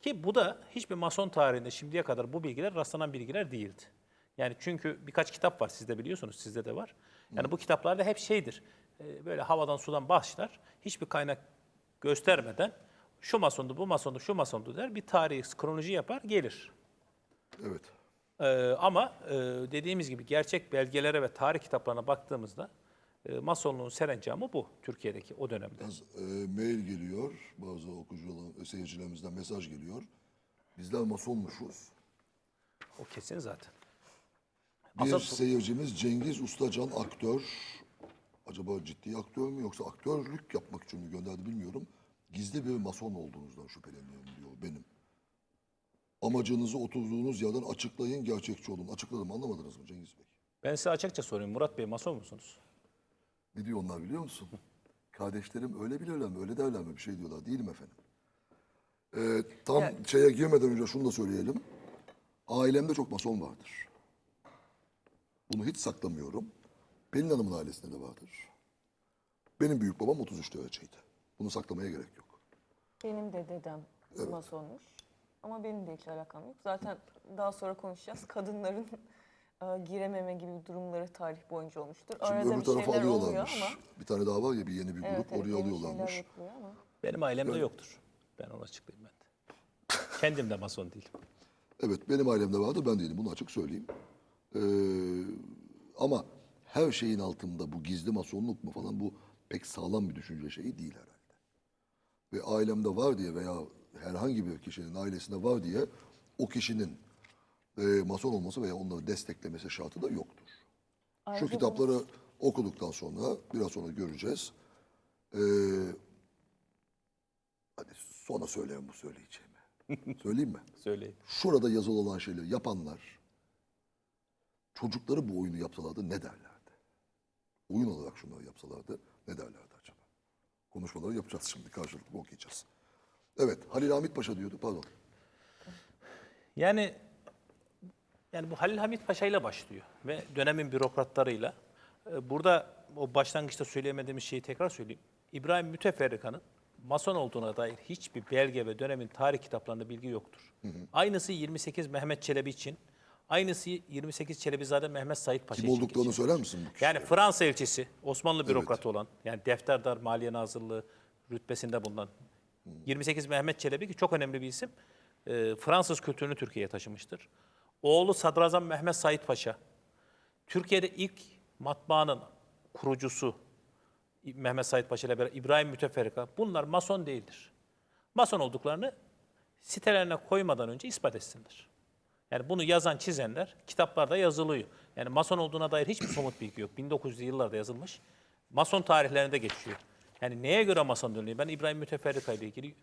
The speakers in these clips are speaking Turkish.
Ki bu da hiçbir mason tarihinde şimdiye kadar bu bilgiler rastlanan bilgiler değildi. Yani çünkü birkaç kitap var sizde biliyorsunuz sizde de var. Yani bu kitaplarda hep şeydir. e, Böyle havadan sudan başlar. Hiçbir kaynak göstermeden şu masondu, bu masondu, şu masondu der. Bir tarih, kronoloji yapar, gelir. Evet. Ee, ama e, dediğimiz gibi gerçek belgelere ve tarih kitaplarına baktığımızda e, masonluğun serencamı bu Türkiye'deki o dönemde. Biraz, e, mail geliyor. Bazı okuyucular, seyircilerimizden mesaj geliyor. Bizler masonmuşuz. O kesin zaten. Bir Asıl- seyircimiz Cengiz Ustacan aktör. Acaba ciddi aktör mü yoksa aktörlük yapmak için mi gönderdi bilmiyorum. Gizli bir mason olduğunuzdan şüpheleniyorum diyor benim. Amacınızı oturduğunuz yerden açıklayın, gerçekçi olun. Açıkladım anlamadınız mı Cengiz Bey? Ben size açıkça sorayım. Murat Bey mason musunuz? Ne diyor onlar biliyor musun? Kardeşlerim öyle bilirler mi, öyle derler mi bir şey diyorlar. Değilim efendim. Ee, tam Evet. şeye girmeden önce şunu da söyleyelim. Ailemde çok mason vardır. Bunu hiç saklamıyorum. Pelin Hanım'ın ailesinde de vardır. Benim büyük babam 33 dereceydi. Bunu saklamaya gerek yok. Benim de dedem masonmuş. Ama benim de hiç alakam yok. Zaten daha sonra konuşacağız. Kadınların e, girememe gibi durumları tarih boyunca olmuştur. Şimdi Arada öbür bir tarafa şeyler oluyor alıyorlarmış. ama. Bir tane daha var ya bir yeni bir grup Evet, oraya yeni şeyler alıyorlarmış. yapılıyor ama. Benim ailemde yoktur. Ben onu açıklayayım ben de. Kendim de mason değilim. Evet benim ailemde vardı ben değilim bunu açık söyleyeyim. Ee, ama her şeyin altında bu gizli masonluk mu falan bu pek sağlam bir düşünce şeyi değil herhalde. Ve ailemde var diye veya herhangi bir kişinin ailesinde var diye o kişinin e, mason olması veya onları desteklemesi şartı da yoktur. Şu Ayrıca kitapları okuduktan sonra biraz sonra göreceğiz. Ee, hadi sonra söyleyeyim bu söyleyeceğimi. Söyleyeyim mi? Söyleyin. şurada yazılı olan şeyleri yapanlar çocukları bu oyunu yapsalardı ne derlerdi? Oyun olarak şunları yapsalardı ne derlerdi acaba? Konuşmaları yapacağız şimdi karşılıklı okuyacağız. Evet Halil Hamit Paşa diyordu pardon. Yani yani bu Halil Hamit Paşa ile başlıyor ve dönemin bürokratlarıyla. Ee, Burada o başlangıçta söyleyemediğimiz şeyi tekrar söyleyeyim. İbrahim Müteferrika'nın Mason olduğuna dair hiçbir belge ve dönemin tarih kitaplarında bilgi yoktur. Aynısı 28 Mehmet Çelebi için, aynısı 28 Çelebizade Mehmet Said Paşa Kim için olduklarını geçer. söyler misin? Yani Fransa elçisi, Osmanlı bürokratı olan, yani defterdar Maliye Nazırlığı rütbesinde bulunan 28 Mehmet Çelebi ki çok önemli bir isim. e, Fransız kültürünü Türkiye'ye taşımıştır. Oğlu Sadrazam Mehmet Said Paşa. Türkiye'de ilk matbaanın kurucusu Mehmet Said Paşa ile beraber İbrahim Müteferrika. Bunlar mason değildir. Mason olduklarını sitelerine koymadan önce ispat etsinler. Yani bunu yazan, çizenler kitaplarda yazılıyor. Yani mason olduğuna dair hiçbir somut bilgi yok. 1900'lü yıllarda yazılmış. Mason tarihlerinde geçiyor. Yani neye göre mason dönüyor? Ben İbrahim Müteferrika ile ilgili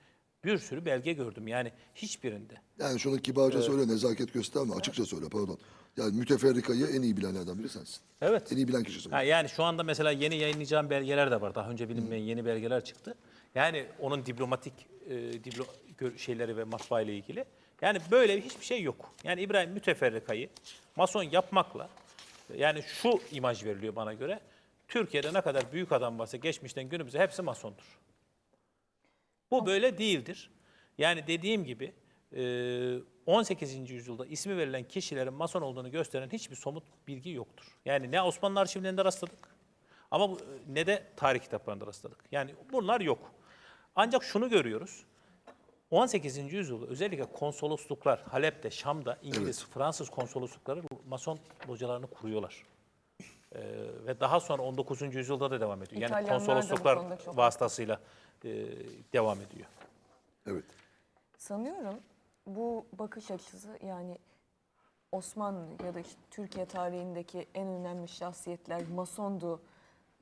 bir sürü belge gördüm. Yani hiçbirinde. Yani şunu kibarca söyle nezaket gösterme açıkça söyle pardon. Yani müteferrikayı en iyi bilenlerden biri sensin. Evet. En iyi bilen kişisin. Ha, yani şu anda mesela yeni yayınlayacağım belgeler de var. Daha önce bilinmeyen yeni belgeler çıktı. Yani onun diplomatik e, diplo, gör- şeyleri ve matbaa ile ilgili. Yani böyle hiçbir şey yok. Yani İbrahim Müteferrika'yı mason yapmakla yani şu imaj veriliyor bana göre. Türkiye'de ne kadar büyük adam varsa geçmişten günümüze hepsi masondur. Bu böyle değildir. Yani dediğim gibi e, 18. yüzyılda ismi verilen kişilerin mason olduğunu gösteren hiçbir somut bilgi yoktur. Yani ne Osmanlı arşivlerinde rastladık ama bu- ne de tarih kitaplarında rastladık. Yani bunlar yok. Ancak şunu görüyoruz. 18. yüzyılda özellikle konsolosluklar Halep'te, Şam'da İngiliz, Fransız konsoloslukları mason localarını kuruyorlar. Ee, ve daha sonra 19. yüzyılda da devam ediyor. Yani İtalyanlar konsolosluklar vasıtasıyla e, devam ediyor. Evet. Sanıyorum bu bakış açısı yani Osmanlı ya da işte Türkiye tarihindeki en önemli şahsiyetler masondu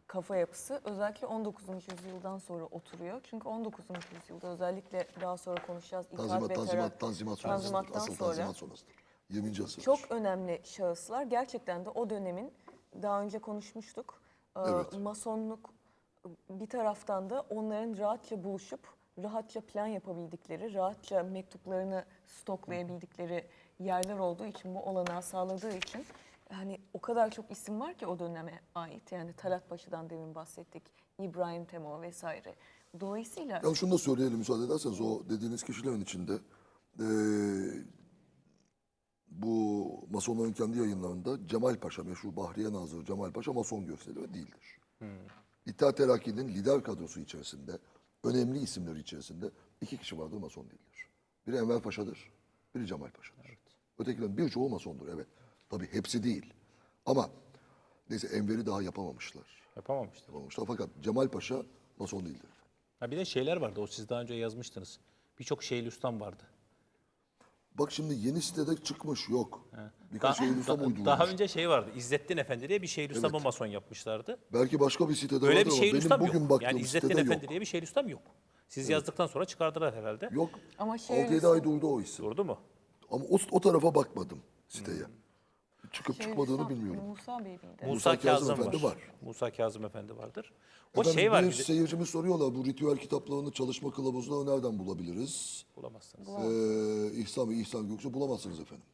kafa yapısı özellikle 19. yüzyıldan sonra oturuyor. Çünkü 19. yüzyılda özellikle daha sonra konuşacağız. İttihat Tanzimat, ve tanzimat, tanzimat sonrasıdır. Tanzimattan Asıl sonra tanzimat sonrasıdır. 20. asırdır. çok önemli şahıslar gerçekten de o dönemin daha önce konuşmuştuk. Ee, Evet. Masonluk bir taraftan da onların rahatça buluşup rahatça plan yapabildikleri, rahatça mektuplarını stoklayabildikleri yerler olduğu için bu olanağı sağladığı için hani o kadar çok isim var ki o döneme ait. Yani Talat Paşa'dan demin bahsettik. İbrahim Temo vesaire. Dolayısıyla Ya şunu da söyleyelim müsaade ederseniz o dediğiniz kişilerin içinde Ee, bu Masonların kendi yayınlarında Cemal Paşa, meşhur Bahriye Nazırı Cemal Paşa Mason gösteriyor değildir. İttihat Terakki'nin lider kadrosu içerisinde, önemli isimleri içerisinde iki kişi vardır Mason değildir. Biri Enver Paşa'dır, biri Cemal Paşa'dır. Ötekilerin birçoğu Masondur evet. Tabii hepsi değil. Ama neyse Enver'i daha yapamamışlar. Yapamamıştır. Yapamamışlar fakat Cemal Paşa Mason değildir. Ha bir de şeyler vardı. O siz daha önce yazmıştınız. Birçok şeyli ustam vardı. Bak şimdi yeni sitede çıkmış yok. Daha, Birkaç şey da- uydurulmuş. daha önce şey vardı. İzzettin Efendi diye bir şeyli ustamı mason yapmışlardı. Belki başka bir sitede Öyle vardır bir ama benim bugün yok. baktığım Yani İzzettin sitede Efendi yok. diye bir ustam yok. Siz yazdıktan sonra çıkardılar herhalde. Yok. Ama şey 6-7 ay durdu o isim. Durdu mu? Ama o, o tarafa bakmadım siteye. Çıkıp Şey, çıkmadığını Musa- bilmiyorum. Musa Bey miydi? Musa, Musa Kazım, Kazım var. Efendi var. Musa Kazım Efendi vardır. O Efendim, şey var bir seyircimiz soruyorlar bu ritüel kitaplarını çalışma kılavuzunu nereden bulabiliriz? Bulamazsınız. Ee, İhsan ve İhsan Göksu bulamazsınız efendim.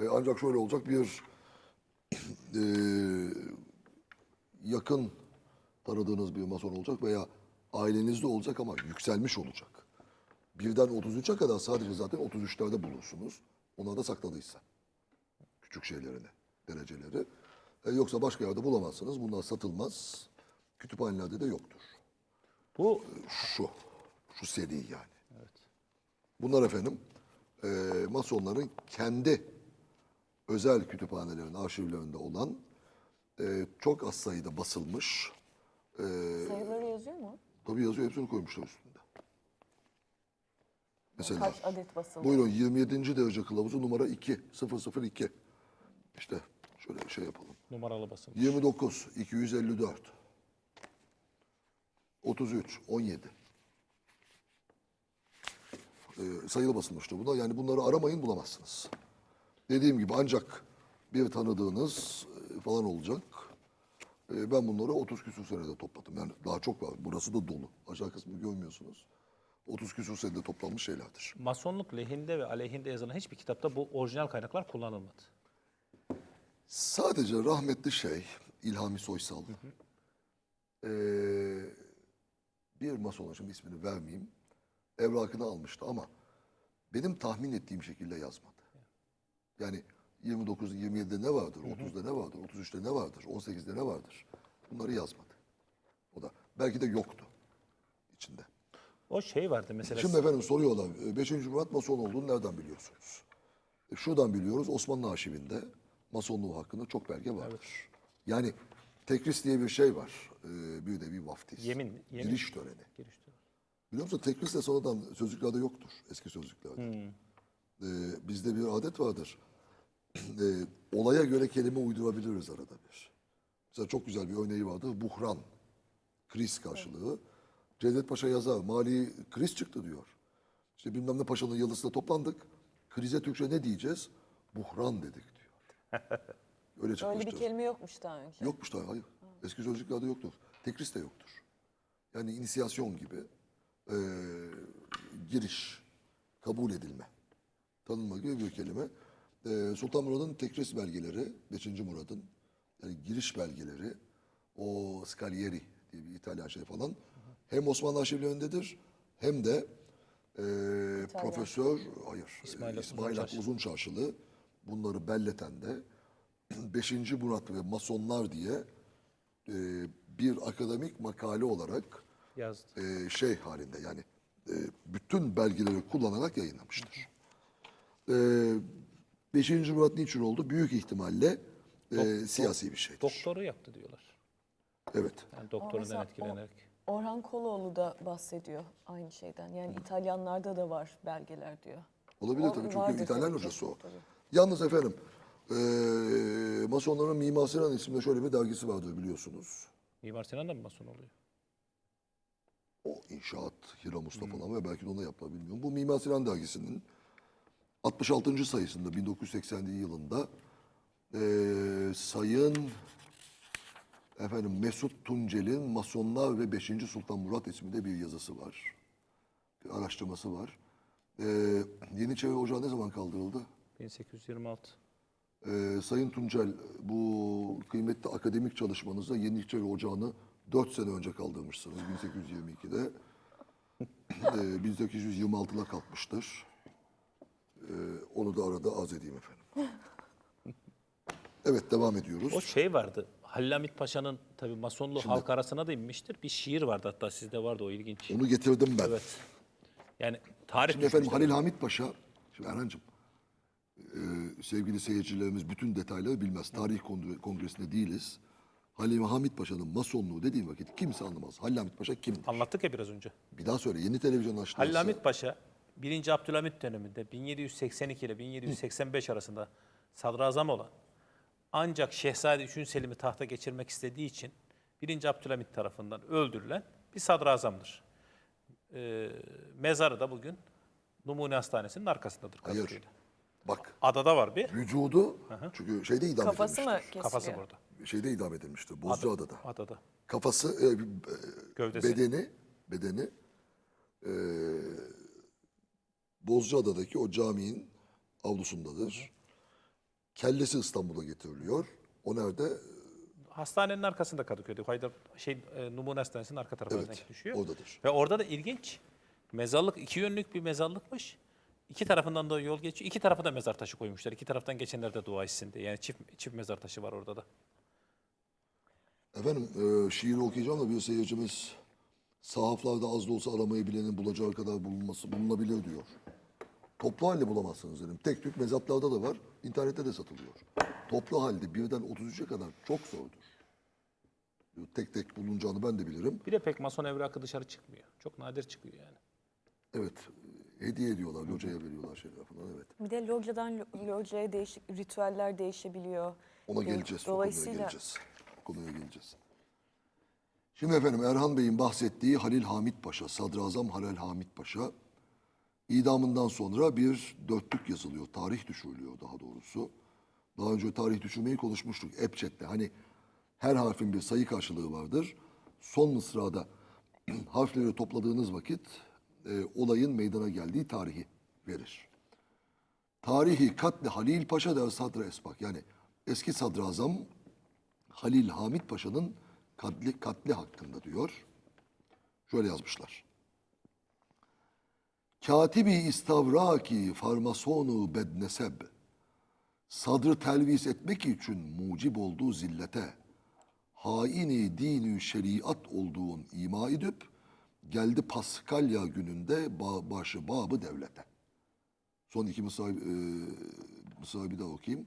Ee, ancak şöyle olacak bir ee, yakın tanıdığınız bir mason olacak veya ailenizde olacak ama yükselmiş olacak. Birden 33'e kadar sadece zaten 33'lerde bulursunuz. Onlar da sakladıysa. Küçük şeylerini, dereceleri. E, yoksa başka yerde bulamazsınız. Bunlar satılmaz. Kütüphanelerde de yoktur. Bu Şu, şu seri yani. Bunlar efendim e, masonların kendi özel kütüphanelerinin arşivlerinde olan e, çok az sayıda basılmış. E, Sayıları yazıyor mu? tabii yazıyor hepsini koymuşlar üstünde. Mesela Kaç adet basıldı? buyurun 27. derece kılavuzu numara 2 002. İşte şöyle şey yapalım. numaralı basın. 29 254 33 17 Ee, sayılı basılmıştır bunlar. Yani bunları aramayın bulamazsınız. Dediğim gibi ancak bir tanıdığınız e, falan olacak. Ee, ben bunları 30 küsur senede topladım. Yani daha çok var. Burası da dolu. Aşağı kısmını görmüyorsunuz. 30 küsur senede toplanmış şeylerdir. Masonluk lehinde ve aleyhinde yazılan hiçbir kitapta bu orijinal kaynaklar kullanılmadı. Sadece rahmetli şey İlhami Soysal eee, bir mason şimdi ismini vermeyeyim evrakını almıştı ama benim tahmin ettiğim şekilde yazmadı. Yani 29 27'de ne vardır, 30'da ne vardır, 33'te ne vardır, 18'de ne vardır bunları yazmadı. O da belki de yoktu içinde. O şey vardı mesela. Şimdi efendim soruyorlar 5. Murat mason olduğunu nereden biliyorsunuz? E, Şuradan biliyoruz Osmanlı arşivinde masonluğu hakkında çok belge vardır. Yani tekris diye bir şey var. e, Bir de bir vaftiz. Yemin- yemin- Giriş töreni. Girişte. Biliyor musun tekris de sonradan sözlüklerde yoktur. Eski sözlüklerde. E, bizde bir adet vardır. E, olaya göre kelime uydurabiliriz arada bir. Mesela çok güzel bir örneği vardır. Buhran. Kriz karşılığı. Cevdet Paşa yazar. Mali kriz çıktı diyor. İşte bilmem ne paşanın yalısında toplandık. Krize Türkçe ne diyeceğiz? Buhran dedik Öyle Öyle çıkmıştır. bir kelime yokmuş daha önce. Yokmuş da hayır. Eski sözlüklerde yoktur. Tekris de yoktur. Yani inisiyasyon gibi eee, giriş, kabul edilme, tanınma gibi bir kelime. Eee, Sultan Murad'ın tekris belgeleri, 5. Murad'ın yani giriş belgeleri, o Scalieri diye bir İtalyan şey falan hem Osmanlı arşivlerindedir hem de eee, Profesör, hayır, İsmail İsmail, Uzun Hakkı Çarşı. Uzun Çarşılı bunları belleten de 5. Murat ve Masonlar diye e, bir akademik makale olarak yazdı. e, şey halinde yani e, bütün belgeleri kullanarak yayınlamıştır. E, 5. Murat niçin oldu? Büyük ihtimalle e, siyasi bir şeydir. Doktoru yaptı diyorlar. Evet. Yani doktorundan etkilenerek. o- Orhan Koloğlu da bahsediyor aynı şeyden. Yani İtalyanlarda da var belgeler diyor. Olabilir O tabii çünkü İtalyan tabii hocası o. tabii. Yalnız efendim e, Masonların Mimar Sinan isimli şöyle bir dergisi vardır biliyorsunuz. Mimar Sinan da mı mason oluyor? o inşaat Hira Mustafa falan ve belki de onu yapar bilmiyorum. Bu Mimar Sinan dergisinin 66. sayısında 1980 yılında eee, Sayın efendim Mesut Tuncel'in Masonlar ve 5. Sultan Murat isminde bir yazısı var. Bir araştırması var. Eee Yeniçeri Ocağı ne zaman kaldırıldı? 1826. Ee, Sayın Tuncel bu kıymetli akademik çalışmanızda Yeniçeri Ocağı'nı 4 sene önce kaldırmışsınız 1822'de. Ee, 1826'da kalkmıştır. onu da arada arz edeyim efendim. Evet devam ediyoruz. O şey vardı. Halil Hamit Paşa'nın tabii masonluğu halk arasına da inmiştir. Bir şiir vardı hatta sizde vardı o ilginç. Onu getirdim ben. Evet. Yani tarih Şimdi efendim. Halil Hamit Paşa, şimdi Erhan'cığım, e, sevgili seyircilerimiz bütün detayları bilmez. Tarih kongre- kongresinde değiliz. Halil Hamit Paşa'nın masonluğu dediğim vakit kimse anlamaz. Halil Hamit Paşa kimdir? Anlattık ya biraz önce. Bir daha söyle. Yeni televizyon açtılarsa. Halil Hamit Paşa 1. Abdülhamit döneminde 1782 ile 1785 arasında sadrazam olan ancak Şehzade 3. Selim'i tahta geçirmek istediği için 1. Abdülhamit tarafından öldürülen bir sadrazamdır. Ee, mezarı da bugün Numune Hastanesi'nin arkasındadır. Hayır. Kadıköy'de. Bak Adada var bir. vücudu çünkü şeyde idam Kafası mı edilmiştir. kesiliyor? Kafası burada. Şeyde idam edilmiştir. Bozcaada'da. Adada. Kafası, e, e, Gövdesi. bedeni, bedeni e, Bozcaada'daki o caminin avlusundadır. Kellesi İstanbul'a getiriliyor. O nerede? Hastanenin arkasında Kadıköy'de. Haydar şey e, Numune Hastanesi'nin arka tarafına Evet, düşüyor. oradadır. Ve orada da ilginç. Mezarlık iki yönlük bir mezarlıkmış. İki tarafından da yol geçiyor. İki tarafa da mezar taşı koymuşlar. İki taraftan geçenler de dua etsin diye. Yani çift çift mezar taşı var orada da. Efendim e, şiiri okuyacağım da bir seyircimiz sahaflarda az da olsa aramayı bilenin bulacağı kadar bulunması bulunabilir diyor. Toplu halde bulamazsınız dedim. Tek tük mezaplarda da var. internette de satılıyor. Toplu halde birden 33'e kadar çok zordur. Tek tek bulunacağını ben de bilirim. Bir de pek mason evrakı dışarı çıkmıyor. Çok nadir çıkıyor yani. Evet. Hediye ediyorlar, locaya veriyorlar şeyler falan evet. Bir de locadan lo- locaya değişik ritüeller değişebiliyor. Ona Ee, geleceğiz. o konuya Dolayısıyla geleceğiz. O Konuya geleceğiz. Şimdi efendim Erhan Bey'in bahsettiği Halil Hamit Paşa, Sadrazam Halil Hamit Paşa idamından sonra bir dörtlük yazılıyor. Tarih düşürülüyor daha doğrusu. Daha önce tarih düşürmeyi konuşmuştuk Epçet'te. Hani her harfin bir sayı karşılığı vardır. Son mısrada harfleri topladığınız vakit e, olayın meydana geldiği tarihi verir. Tarihi katli Halil Paşa der Sadra Esbak. Yani eski sadrazam Halil Hamit Paşa'nın katli, katli hakkında diyor. Şöyle yazmışlar. Katibi istavraki farmasonu bedneseb sadrı telvis etmek için mucib olduğu zillete haini dinü şeriat olduğun ima edip geldi Paskalya gününde ba- başı babı devlete. Son iki mısra, e, bir daha okuyayım.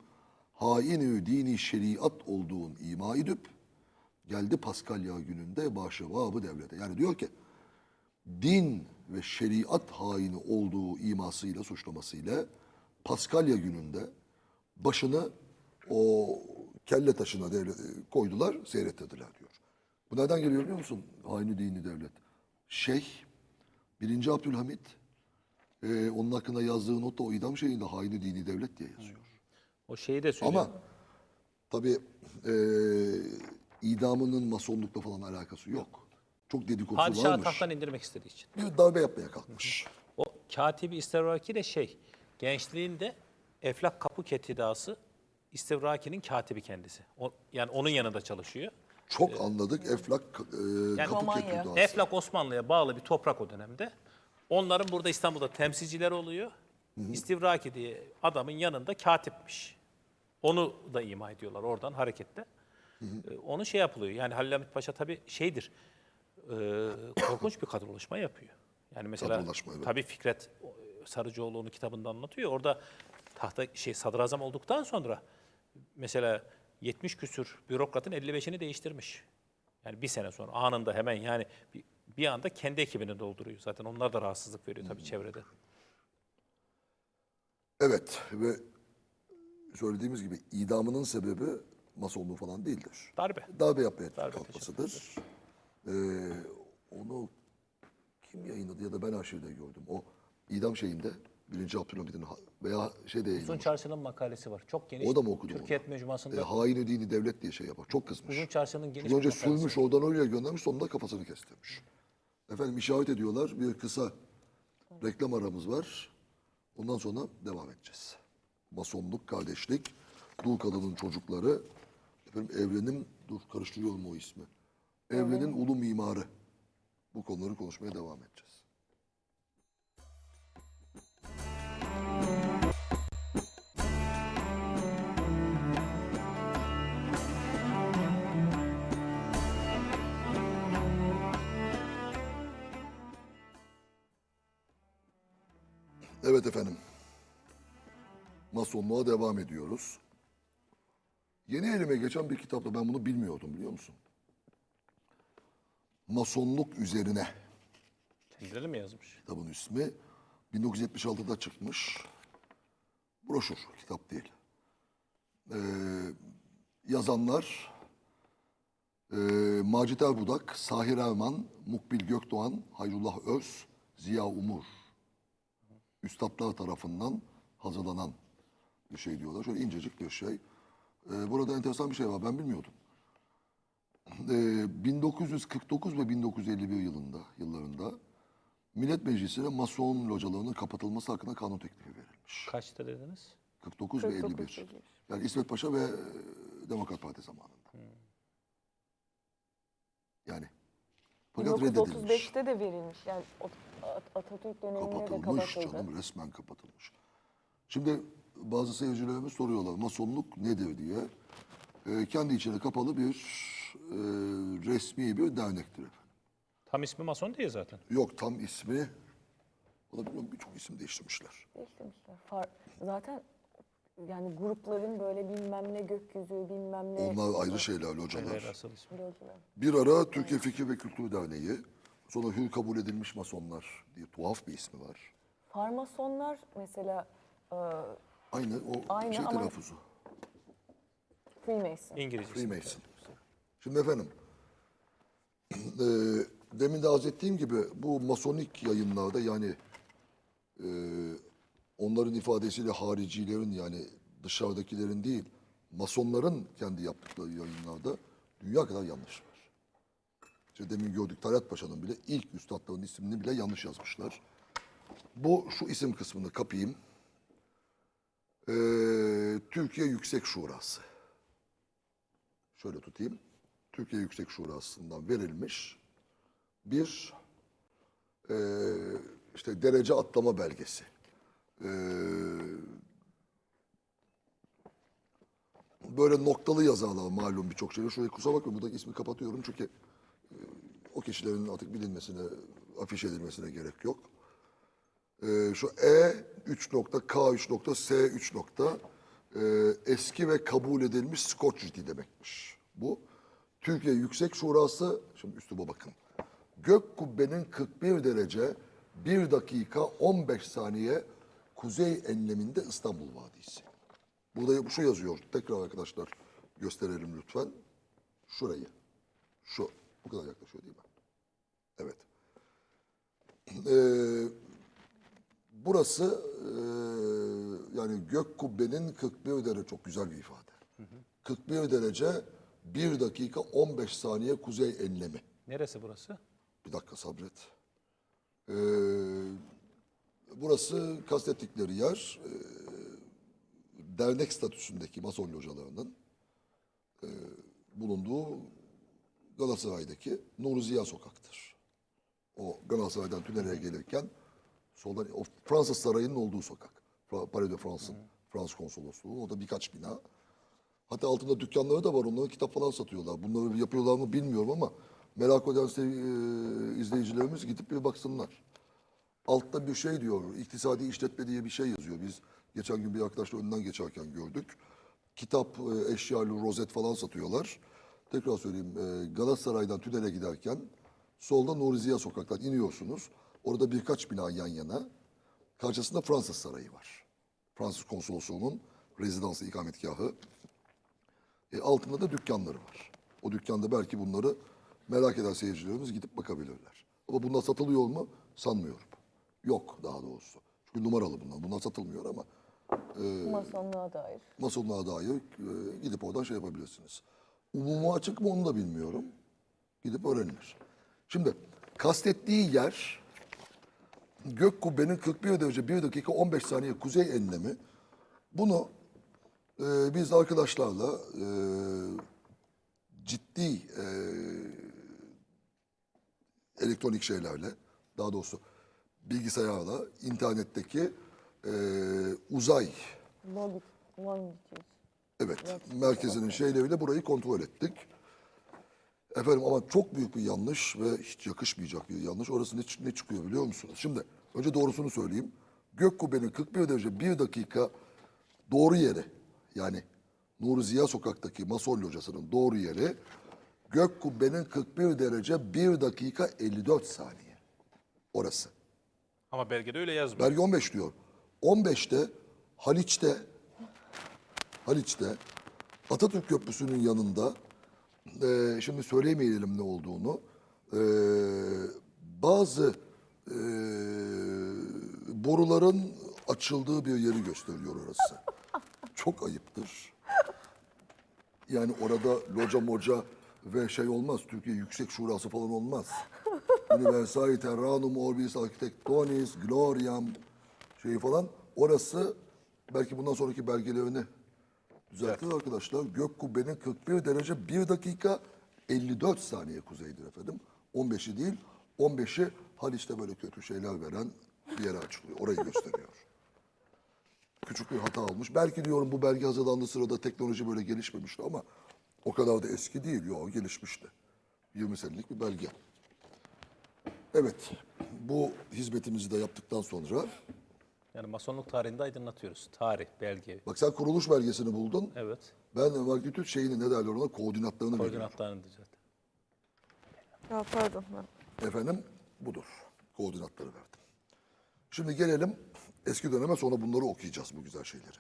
Hainü dini şeriat olduğun ima edip geldi Paskalya gününde başı babı devlete. Yani diyor ki din ve şeriat haini olduğu imasıyla suçlamasıyla Paskalya gününde başını o kelle taşına devlet, koydular, seyrettirdiler diyor. Bu nereden geliyor biliyor musun? Haini dini devlet. Şeyh, birinci Abdülhamit, e, onun hakkında yazdığı notta o idam şeyinde haini dini devlet diye yazıyor. O şeyi de söylüyor. Ama tabii e, idamının masonlukla falan alakası yok. Çok dedikodusu Padişahı varmış. tahttan indirmek istediği için. Bir darbe yapmaya kalkmış. O katibi istivraki de şey, gençliğinde Eflak Kapı Ketidası İstivraki'nin katibi kendisi. O, yani onun yanında çalışıyor. Çok anladık. Eflak e, kapı Romanya. ketüdası. Eflak Osmanlı'ya bağlı bir toprak o dönemde. Onların burada İstanbul'da temsilciler oluyor. İstivraki diye adamın yanında katipmiş. Onu da ima ediyorlar oradan harekette. Ee, Onu şey yapılıyor. Yani Halil Hamit Paşa tabii şeydir. e, korkunç bir kadrolaşma yapıyor. Yani mesela Kadrolaşma, evet. tabii Fikret o, Sarıcıoğlu onu kitabında anlatıyor. Orada tahta şey sadrazam olduktan sonra mesela 70 küsür bürokratın 55'ini değiştirmiş. Yani bir sene sonra anında hemen yani bir, bir anda kendi ekibini dolduruyor. Zaten onlar da rahatsızlık veriyor tabii çevrede. Evet ve söylediğimiz gibi idamının sebebi masonluğu falan değildir. Darbe. Darbe yapmaya Darbe kalkmasıdır. Ee, onu kim yayınladı ya da ben arşivde gördüm. O idam şeyinde birinci Abdülhamit'in ha- veya şeyde Uzun yayınlamış. Çarşı'nın makalesi var. Çok geniş. O da mı okudu Türkiye onu? Mecmuası'nda E, haini dini devlet diye şey yapar. Çok kızmış. Uzun Çarşı'nın geniş Çünkü önce makalesi sürmüş oradan oraya göndermiş sonunda kafasını kestirmiş. Efendim işaret ediyorlar. Bir kısa reklam aramız var. Ondan sonra devam edeceğiz. Masonluk, kardeşlik, dul kadının çocukları. Efendim evrenin, dur karıştırıyorum o ismi. Evrenin ulu mimarı. Bu konuları konuşmaya devam edeceğiz. Evet efendim. Masonluğa devam ediyoruz. Yeni elime geçen bir kitapta ben bunu bilmiyordum biliyor musun? Masonluk üzerine Kendileri mi yazmış? kitabın ismi. 1976'da çıkmış. Broşür, kitap değil. Ee, yazanlar e, Macit Erbudak, Sahir Erman, Mukbil Gökdoğan, Hayrullah Öz, Ziya Umur. Üstadlar tarafından hazırlanan bir şey diyorlar. Şöyle incecik bir şey. Ee, burada enteresan bir şey var. Ben bilmiyordum. Ee, 1949 ve 1951 yılında yıllarında Millet Meclisi'ne Mason localarının kapatılması hakkında kanun teklifi verilmiş. Kaçta dediniz? 49, ve 49 51. 51. Yani İsmet Paşa ve e, Demokrat Parti zamanında. Yani. Fakat reddedilmiş. 1935'te de verilmiş. Yani o- At- Atatürk döneminde de Kapatılmış kapatıldı. canım resmen kapatılmış. Şimdi bazı seyircilerimiz soruyorlar masonluk nedir diye. Ee, kendi içine kapalı bir e, resmi bir dernektir efendim. Tam ismi Mason değil zaten. Yok tam ismi. Valla bilmiyorum birçok isim değiştirmişler. Değiştirmişler. Far- Zaten yani grupların böyle bilmem ne gökyüzü bilmem ne Onlar ayrı şeyler localar. Bir ara Türkiye Fikir ve Kültür Derneği. Sonra hür kabul edilmiş masonlar diye tuhaf bir ismi var. Farmasonlar mesela e, Aynı o Aynı şey ama- telaffuzu. Freemason. İngilizce. Freemason. Şimdi efendim, eee demin de arz ettiğim gibi bu masonik yayınlarda yani eee, onların ifadesiyle haricilerin yani dışarıdakilerin değil, masonların kendi yaptıkları yayınlarda dünya kadar yanlış var. İşte demin gördük Talat Paşa'nın bile ilk üstadların ismini bile yanlış yazmışlar. Bu şu isim kısmını kapayım. Eee, Türkiye Yüksek Şurası şöyle tutayım. Türkiye Yüksek Şurası'ndan verilmiş bir eee, işte derece atlama belgesi. Eee, böyle noktalı yazarlar malum birçok şeyler. Şuraya kusura bakmayın buradaki ismi kapatıyorum çünkü eee, o kişilerin artık bilinmesine, afiş edilmesine gerek yok. Ee, şu E 3 nokta, K 3 nokta, S 3 nokta e, eski ve kabul edilmiş Scotch dil demekmiş. Bu Türkiye Yüksek Şurası, şimdi üsluba bakın. Gök kubbenin 41 derece 1 dakika 15 saniye kuzey enleminde İstanbul Vadisi. Burada şu yazıyor. Tekrar arkadaşlar gösterelim lütfen. Şurayı. Şu. Bu kadar yaklaşıyor değil mi? Evet. Ee, Burası eee, yani gök kubbenin 41 derece çok güzel bir ifade. 41 derece 1 dakika 15 saniye kuzey enlemi. Neresi burası? Bir dakika sabret. Eee, burası kastettikleri yer eee, dernek statüsündeki mason localarının eee, bulunduğu Galatasaray'daki Ziya Sokak'tır. O Galatasaray'dan tünele gelirken soldan o Fransız Sarayı'nın olduğu sokak. Palais de France'ın Fransız konsolosluğu. O da birkaç bina. Hatta altında dükkanları da var. Onlara kitap falan satıyorlar. Bunları yapıyorlar mı bilmiyorum ama merak eden e, izleyicilerimiz gidip bir baksınlar. Altta bir şey diyor. İktisadi işletme diye bir şey yazıyor. Biz geçen gün bir arkadaşla önünden geçerken gördük. Kitap, e, eşyalı, rozet falan satıyorlar. Tekrar söyleyeyim. e, Galatasaray'dan tünele giderken solda Nuri Ziya sokaktan iniyorsunuz. Orada birkaç bina yan yana. Karşısında Fransız Sarayı var. Fransız konsolosluğunun rezidansı, ikametgahı. E, altında da dükkanları var. O dükkanda belki bunları merak eden seyircilerimiz gidip bakabilirler. Ama bunlar satılıyor mu? Sanmıyorum. Yok daha doğrusu. Çünkü numaralı bunlar. Bunlar satılmıyor ama Masonluğa dair. masonluğa dair e, gidip oradan şey yapabilirsiniz. Umuma açık mı onu da bilmiyorum. Gidip öğrenilir. Şimdi kastettiği yer gök kubbenin 41 derece 1 dakika 15 saniye kuzey enlemi. Bunu e, biz arkadaşlarla e, ciddi e, elektronik şeylerle daha doğrusu bilgisayarla internetteki e, uzay Logit, longitude. Evet, merkezinin şeyleriyle burayı kontrol ettik. Efendim ama çok büyük bir yanlış ve hiç yakışmayacak bir yanlış. Orası ne, ne çıkıyor biliyor musunuz? Şimdi önce doğrusunu söyleyeyim. gök kubbenin 41 derece 1 dakika doğru yere yani Nuri Ziya Sokak'taki Mason locasının doğru yeri gök kubbenin 41 derece 1 dakika 54 saniye. Orası. Ama belgede öyle yazmıyor. Belge 15 diyor. 15'te Haliç'te Haliç'te Atatürk Köprüsü'nün yanında eee, şimdi söyleyemeyelim ne olduğunu eee, bazı eee, boruların açıldığı bir yeri gösteriyor orası. Çok ayıptır. Yani orada loca moca ve şey olmaz. Türkiye Yüksek Şurası falan olmaz. Universali Terranum Orbis Architectonis Gloriam şeyi falan. Orası belki bundan sonraki belgelerini düzeltir arkadaşlar. Gök kubbenin 41 derece 1 dakika 54 saniye kuzeydir efendim. 15'i değil 15'i Haliç'te böyle kötü şeyler veren bir yere açılıyor. Orayı gösteriyor. Küçük bir hata olmuş. Belki diyorum bu belge hazırlandığı sırada teknoloji böyle gelişmemişti ama o kadar da eski değil. Yok gelişmişti. 20 senelik bir belge. Evet, bu hizmetimizi de yaptıktan sonra, Yani masonluk tarihinde aydınlatıyoruz. Tarih, belge. bak sen kuruluş belgesini buldun. Evet. Ben de magnitüt şeyini ne derler ona, koordinatlarını veriyorum. Koordinatlarını düzelt. Ya pardon. Efendim, budur. Koordinatları verdim. Şimdi gelelim eski döneme sonra bunları okuyacağız bu güzel şeyleri.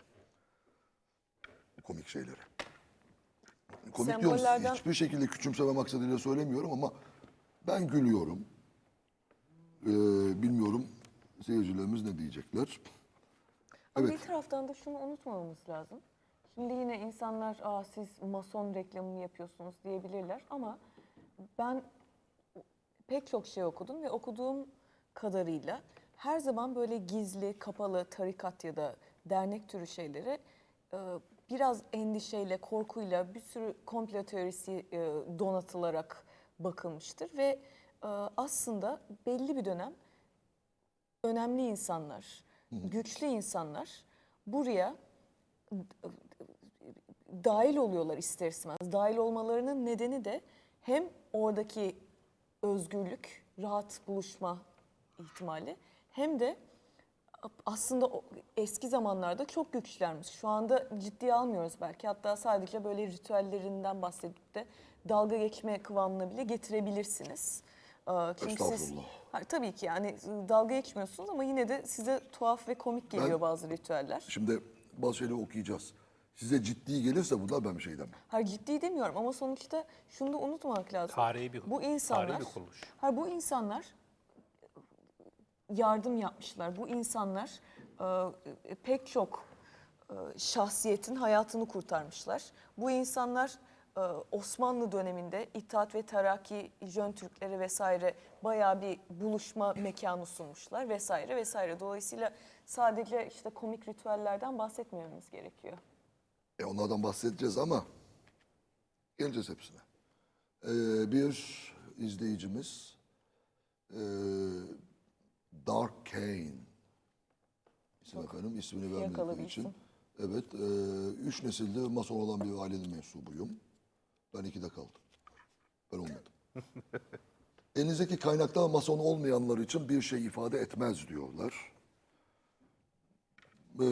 Komik şeyleri. Komik diyorum Sembollerden- hiçbir şekilde küçümseme maksadıyla söylemiyorum ama ben gülüyorum. Ee, bilmiyorum seyircilerimiz ne diyecekler. Evet. bir taraftan da şunu unutmamamız lazım. Şimdi yine insanlar Aa, siz mason reklamını yapıyorsunuz diyebilirler ama ben pek çok şey okudum ve okuduğum kadarıyla her zaman böyle gizli, kapalı tarikat ya da dernek türü şeylere e, biraz endişeyle, korkuyla bir sürü komplo teorisi e, donatılarak bakılmıştır ve aslında belli bir dönem önemli insanlar, güçlü insanlar buraya dahil oluyorlar ister istemez. Dahil olmalarının nedeni de hem oradaki özgürlük, rahat buluşma ihtimali hem de aslında eski zamanlarda çok güçlermiş. Şu anda ciddiye almıyoruz belki. Hatta sadece böyle ritüellerinden bahsedip de dalga geçme kıvamına bile getirebilirsiniz. Ee, Çünkü siz, Estağfurullah. Ha, tabii ki yani dalga geçmiyorsunuz ama yine de size tuhaf ve komik geliyor Ben- bazı ritüeller. Şimdi bazı şeyleri okuyacağız. Size ciddi gelirse bunlar ben bir şey demem. Hayır ciddi demiyorum ama sonuçta şunu da unutmamak lazım. Tarihi bir- bu insanlar, tarihi bir kuruluş. Hayır, bu insanlar yardım yapmışlar. Bu insanlar e, pek çok e, şahsiyetin hayatını kurtarmışlar. Bu insanlar Osmanlı döneminde İttihat ve Terakki, Jön Türkleri vesaire bayağı bir buluşma mekanı sunmuşlar vesaire vesaire. Dolayısıyla sadece işte komik ritüellerden bahsetmememiz gerekiyor. E onlardan bahsedeceğiz ama geleceğiz hepsine. Ee, bir izleyicimiz ee, Dark Kane isim efendim ismini vermediği için. Evet, ee, üç nesildir mason olan bir ailenin mensubuyum. Ben ikide kaldım. Ben olmadım. Elinizdeki kaynaklar mason olmayanlar için bir şey ifade etmez diyorlar. Ee,